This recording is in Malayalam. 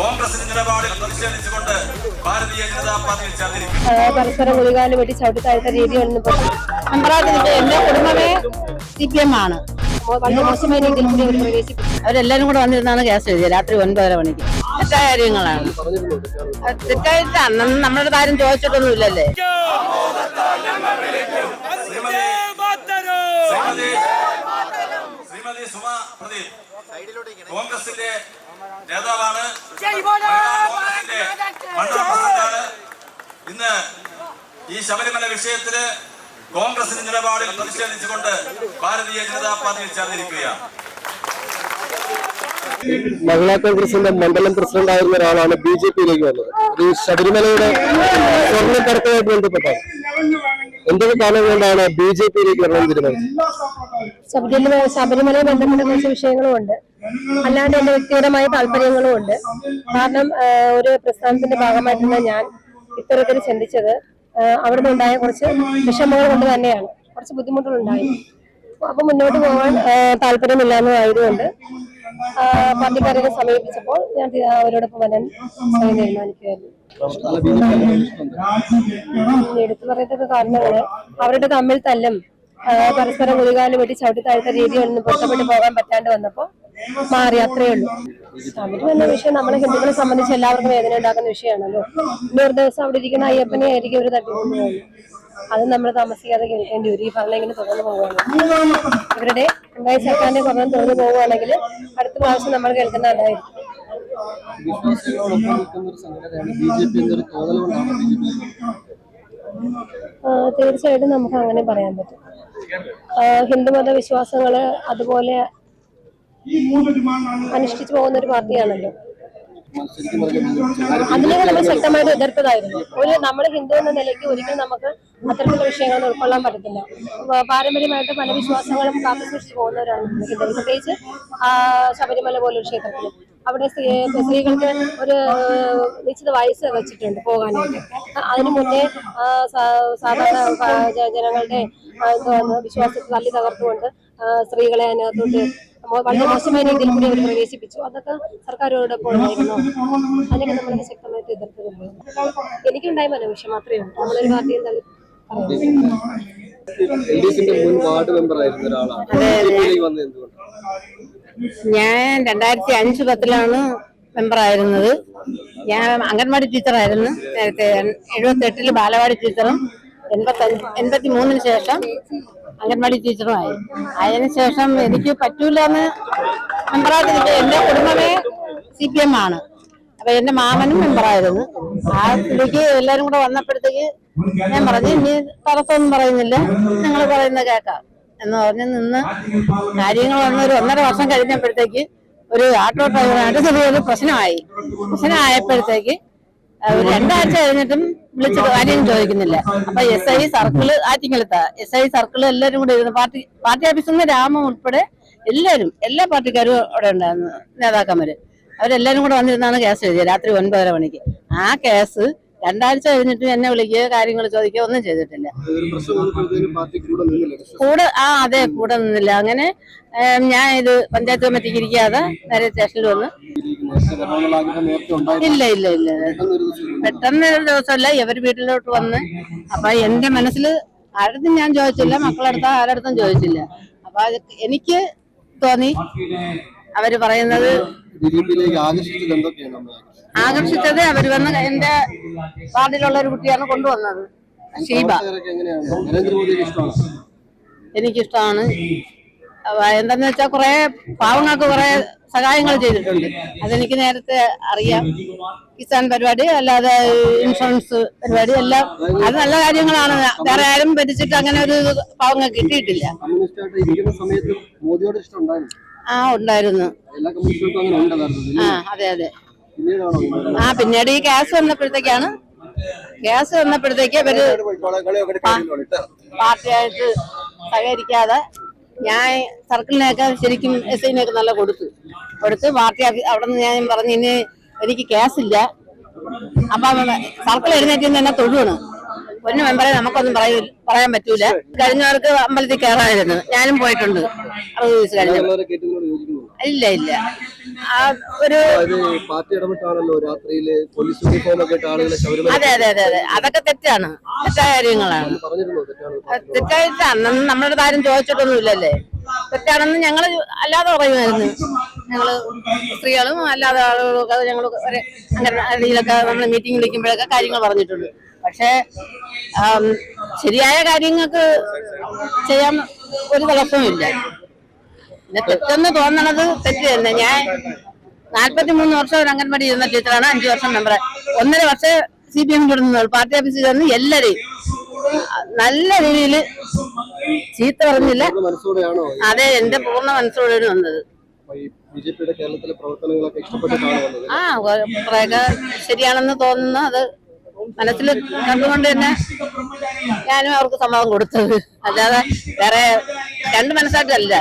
കോൺഗ്രസിന്റെ നിലപാടിൽ പ്രതിഷേധിച്ചുകൊണ്ട് ഭാരതീയ ജനതാ പാർട്ടിയിൽ പരസ്പരം കുതികാൽ വെട്ടി ചവിട്ടിത്താഴ്ത്ത രീതിയൊന്നും എന്റെ കുടുംബമേ സി പി എം ആണ്. മോശമായ രീതിയിൽ കൂടി അവർ പ്രവേശിപ്പിച്ചു. അവരെല്ലാരും കൂടെ വന്നിരുന്നാണ് ഗ്യാസ് എഴുതിയത്. രാത്രി ഒൻപതര മണിക്ക്. തെറ്റായ കാര്യങ്ങളാണ്. അത് തെറ്റായിട്ട് അന്നൊന്നും നമ്മുടെ കാര്യം ചോദിച്ചിട്ടൊന്നും ഈ ശബരിമല വിഷയത്തിൽ കോൺഗ്രസിന്റെ നിലപാടിൽ പ്രതിഷേധിച്ചുകൊണ്ട് ഭാരതീയ ജനതാ പാർട്ടിയിൽ ചേർന്നിരിക്കുകയാണ്. മഹിളാ കോൺഗ്രസിന്റെ മണ്ഡലം പ്രസിഡന്റ് ആയിരുന്ന ഒരാളാണ് ബി ജെ പിയിലേക്ക് വന്നത്. ഈ ശബരിമലയുടെ സ്വർണക്കടത്തുമായിട്ട് ബന്ധപ്പെട്ടാണ്. എന്തൊക്കെ കാരണം കൊണ്ടാണ് ബി ജെ പിയിലേക്ക് വരണം തീരുമാനിച്ചത്? ശബരിമല ശബരിമലയെ ബന്ധപ്പെട്ട കുറച്ച് വിഷയങ്ങളും ഉണ്ട്. അല്ലാണ്ട് എന്റെ വ്യക്തിപരമായ താല്പര്യങ്ങളും ഉണ്ട്. കാരണം ഒരു പ്രസ്ഥാനത്തിന്റെ ഭാഗമായിട്ടാണ് ഞാൻ ഇത്തരത്തിൽ ചിന്തിച്ചത്. അവിടുന്ന് ഉണ്ടായ കുറച്ച് വിഷമങ്ങൾ കൊണ്ട് തന്നെയാണ്. കുറച്ച് ബുദ്ധിമുട്ടുകൾ ഉണ്ടായി അപ്പൊ മുന്നോട്ട് പോകാൻ താല്പര്യമില്ലാന്നതായതുകൊണ്ട് പാർട്ടിക്കാരെ സമീപിച്ചപ്പോൾ ഞാൻ അവരോടൊപ്പം വരാൻ തീരുമാനിക്കുകയായിരുന്നു. എടുത്തു പറയത്തക്ക കാരണങ്ങൾ അവരുടെ തമ്മിൽ തല്ലും പരസ്പരം കുതികാൽ വെട്ടി ചവിട്ടി താഴ്ത്ത രീതിയിൽ ഒന്നും പൊരുത്തപ്പെട്ട് പോകാൻ പറ്റാണ്ട് വന്നപ്പോ മാറി അത്രേ ഉള്ളൂ ശബരിമല വിഷയം നമ്മളെ ഹിന്ദുക്കളെ സംബന്ധിച്ച് എല്ലാവർക്കും വേദന ഉണ്ടാക്കുന്ന വിഷയമാണല്ലോ. ഇനി ഒരു ദിവസം അവിടെ ഇരിക്കുന്ന അയ്യപ്പനെ ആയിരിക്കും അവർ തട്ടിക്കൊണ്ടുപോകുന്നത് അത് നമ്മൾ താമസിക്കാതെ കേൾക്കേണ്ടി വരും. ഈ ഭരണം ഇങ്ങനെ തുറന്നു പോവുകയാണ്. ഇവരുടെ ഉണ്ടായ സർക്കാരിന്റെ ഭരണം തുറന്നു പോവുകയാണെങ്കിൽ അടുത്ത പ്രാവശ്യം നമ്മൾ കേൾക്കുന്ന അതായിരിക്കും. തീർച്ചയായിട്ടും നമുക്ക് അങ്ങനെ പറയാൻ പറ്റും. ഹിന്ദുമത വിശ്വാസങ്ങൾ അതുപോലെ അനുഷ്ഠിച്ചു പോകുന്ന ഒരു പാർട്ടിയാണല്ലോ. അതിനൊക്കെ നമ്മൾ ശക്തമായിട്ട് എതിർത്തതായിരുന്നു. ഒരു നമ്മൾ ഹിന്ദു എന്ന നിലയ്ക്ക് ഒരിക്കലും നമുക്ക് അത്തരത്തിലുള്ള വിഷയങ്ങൾ ഉൾക്കൊള്ളാൻ പറ്റത്തില്ല. പാരമ്പര്യമായിട്ട് പല വിശ്വാസങ്ങളും കാത്തു സൂക്ഷിച്ചു പോകുന്നവരാണ് ഹിന്ദു പ്രത്യേകിച്ച് ശബരിമല പോലൊരു ക്ഷേത്രത്തിൽ അവിടെ സ്ത്രീ- സ്ത്രീകൾക്ക് ഒരു നിശ്ചിത വയസ്സ് വെച്ചിട്ടുണ്ട് പോകാനായിട്ട്. അതിനു മുന്നേ സാധാരണ ജനങ്ങളുടെ വിശ്വാസത്തെ തല്ലി തകർത്തുകൊണ്ട് സ്ത്രീകളെ അതിനകത്തോട്ട് വളരെ മോശമായ രീതിയിൽ കൂടി അവർ പ്രവേശിപ്പിച്ചു. അതൊക്കെ സർക്കാരോട് പോകണമായിരുന്നു അതിനൊക്കെ നമ്മൾ ശക്തമായിട്ട് എതിർത്തിട്ടുണ്ട് എനിക്കുണ്ടായ മനോവിഷം മാത്രമേ ഉള്ളൂ. നമ്മളൊരു പാർട്ടിയും തമ്മിൽ ഞാൻ രണ്ടായിരത്തി അഞ്ച് പത്തിലാണ് മെമ്പറായിരുന്നത് ഞാൻ അംഗൻവാടി ടീച്ചറായിരുന്നു നേരത്തെ എഴുപത്തി എട്ടിൽ ബാലവാടി ടീച്ചറും എൺപത്തഞ്ച് എൺപത്തി മൂന്നിന് ശേഷം അംഗൻവാടി ടീച്ചറുമായി. അതിന് ശേഷം എനിക്ക് പറ്റൂല എന്ന് മെമ്പറായിട്ട് എന്റെ കുടുംബമേ സി പി എം ആണ്. അപ്പൊ എന്റെ മാമനും മെമ്പറായിരുന്നു. ആ പുള്ളിക്ക് എല്ലാരും കൂടെ വന്നപ്പോഴത്തേക്ക് ഞാൻ പറഞ്ഞു ഇനി തടസ്സമൊന്നും പറയുന്നില്ല. നിങ്ങൾ പറയുന്നത് കേൾക്കാം. എന്ന് പറഞ്ഞ് നിന്ന് കാര്യങ്ങൾ വന്ന ഒരു ഒന്നര വർഷം കഴിഞ്ഞപ്പോഴത്തേക്ക് ഒരു ആട്ടോ ഡ്രൈവറായിട്ട് ചെറിയൊരു പ്രശ്നമായി. പ്രശ്നമായപ്പോഴത്തേക്ക് ഒരു രണ്ടാഴ്ച കഴിഞ്ഞിട്ടും വിളിച്ച് ആരെയും ചോദിക്കുന്നില്ല. അപ്പൊ എസ് ഐ സർക്കിൾ ആറ്റിങ്ങലത്ത എസ് ഐ സർക്കിൾ എല്ലാവരും കൂടെ ഇരുന്ന് പാർട്ടി പാർട്ടി ഓഫീസിൽ നിന്ന് രാമം ഉൾപ്പെടെ എല്ലാവരും എല്ലാ പാർട്ടിക്കാരും അവിടെ ഉണ്ടായിരുന്നു നേതാക്കന്മാര്. അവരെല്ലാരും കൂടെ വന്നിരുന്നാണ് കേസ് എഴുതിയത് രാത്രി ഒൻപതര മണിക്ക്. ആ കേസ് രണ്ടാഴ്ച കഴിഞ്ഞിട്ടും എന്നെ വിളിക്കുകയോ കാര്യങ്ങൾ ചോദിക്കുകയോ ഒന്നും ചെയ്തിട്ടില്ല. കൂടെ ആ അതെ കൂടെ നിന്നില്ല. അങ്ങനെ ഞാൻ ഇത് പഞ്ചായത്ത് കമ്മിറ്റിക്ക് ഇരിക്കാതെ നേരെ സ്റ്റേഷനിൽ വന്ന്. ഇല്ല ഇല്ല ഇല്ല. പെട്ടെന്ന് ഒരു ദിവസമല്ല ഇവർ വീട്ടിലോട്ട് വന്ന്. അപ്പൊ എന്റെ മനസ്സിൽ ആരടുത്തും ഞാൻ ചോദിച്ചില്ല മക്കളടുത്ത ആരടുത്തും ചോദിച്ചില്ല. അപ്പൊ എനിക്ക് തോന്നി അവർ പറയുന്നത് ആകർഷിച്ചത് അവർ വന്ന് എന്റെ വാർഡിലുള്ള ഒരു കുട്ടിയാണ് കൊണ്ടുവന്നത് ഷീബ. എനിക്കിഷ്ടമാണ്. എന്തെന്ന് വെച്ചാൽ കുറെ പാവങ്ങൾക്ക് കുറെ സഹായങ്ങൾ ചെയ്തിട്ടുണ്ട്. അതെനിക്ക് നേരത്തെ അറിയാം. കിസാൻ പരിപാടി അല്ലാതെ ഇൻഷുറൻസ് പരിപാടി എല്ലാം. അത് നല്ല കാര്യങ്ങളാണ്. വേറെ ആരും ഭരിച്ചിട്ട് അങ്ങനെ ഒരു പാവങ്ങൾ കിട്ടിയിട്ടില്ല. ആ ഉണ്ടായിരുന്നു. ആ അതെ അതെ. ആ പിന്നീട് ഈ ഗ്യാസ് വന്നപ്പോഴത്തേക്കാണ്. ഗ്യാസ് വന്നപ്പോഴത്തേക്ക് ഇവർ പാർട്ടിയായിട്ട് സഹകരിക്കാതെ ഞാൻ സർക്കിളിനെയൊക്കെ ശരിക്കും എസ് ഐനെയൊക്കെ നല്ല കൊടുത്തു. കൊടുത്ത് പാർട്ടി അവിടെ നിന്ന് ഞാൻ പറഞ്ഞു ഇനി എനിക്ക് കേസില്ല അപ്പൊ സർക്കിൾ എഴുന്നേറ്റ് തന്നെ തൊഴുവാണ്. ഒരു മെമ്പറെ നമുക്കൊന്നും പറയൂ പറയാൻ പറ്റൂല. കഴിഞ്ഞവർക്ക് അമ്പലത്തിൽ കയറാമായിരുന്നു ഞാനും പോയിട്ടുണ്ട്. അറുപത് ദിവസം കഴിഞ്ഞു. ഇല്ല ഇല്ല. ആ ഒരു അതായത് ഈ പാർട്ടി ഇടപെട്ടാണല്ലോ രാത്രിയിൽ പോലീസ് ഇട്ട് ആളുകളെ ശബരിമല അതെ അതെ അതെ അതെ. അതൊക്കെ തെറ്റാണ്. തെറ്റായ കാര്യങ്ങളാണ്. തെറ്റായിട്ടാണ്. നമ്മുടെ ആരും ചോദിച്ചിട്ടൊന്നുമില്ലല്ലേ? തെറ്റാണെന്ന് ഞങ്ങൾ അല്ലാതെ പറയുമായിരുന്നു. ഞങ്ങൾ സ്ത്രീകളും അല്ലാതെ ആളുകളൊക്കെ ഞങ്ങൾ രീതിയിലൊക്കെ നമ്മൾ മീറ്റിംഗ് വിളിക്കുമ്പോഴൊക്കെ കാര്യങ്ങൾ പറഞ്ഞിട്ടുണ്ട്. പക്ഷേ ശരിയായ കാര്യങ്ങൾക്ക് ചെയ്യാൻ ഒരു തടസ്സവുമില്ല. പിന്നെ തെറ്റെന്ന് തോന്നണത് തെറ്റ് തന്നെ. ഞാൻ നാൽപ്പത്തി മൂന്ന് വർഷം ഒരു അംഗൻവാടി ഇരുന്ന ടീച്ചറാണ്. അഞ്ചു വർഷം മെമ്പർ ഒന്നര വർഷം സി പി എം വിടുന്നത് പാർട്ടി ഓഫീസിൽ ചേർന്ന് എല്ലാവരെയും നല്ല രീതിയിൽ ചീത്ത പറഞ്ഞില്ല. അതെ എന്റെ പൂർണ മനസ്സോടെയാണ് വന്നത്. ബി കേരളത്തിലെ ശരിയാണെന്ന് തോന്നുന്നു. അത് മനസ്സിൽ കണ്ടുകൊണ്ട് തന്നെ ഞാനും അവർക്ക് സമ്മതം കൊടുത്തത്. അല്ലാതെ വേറെ രണ്ട് മനസ്സായിട്ടല്ല.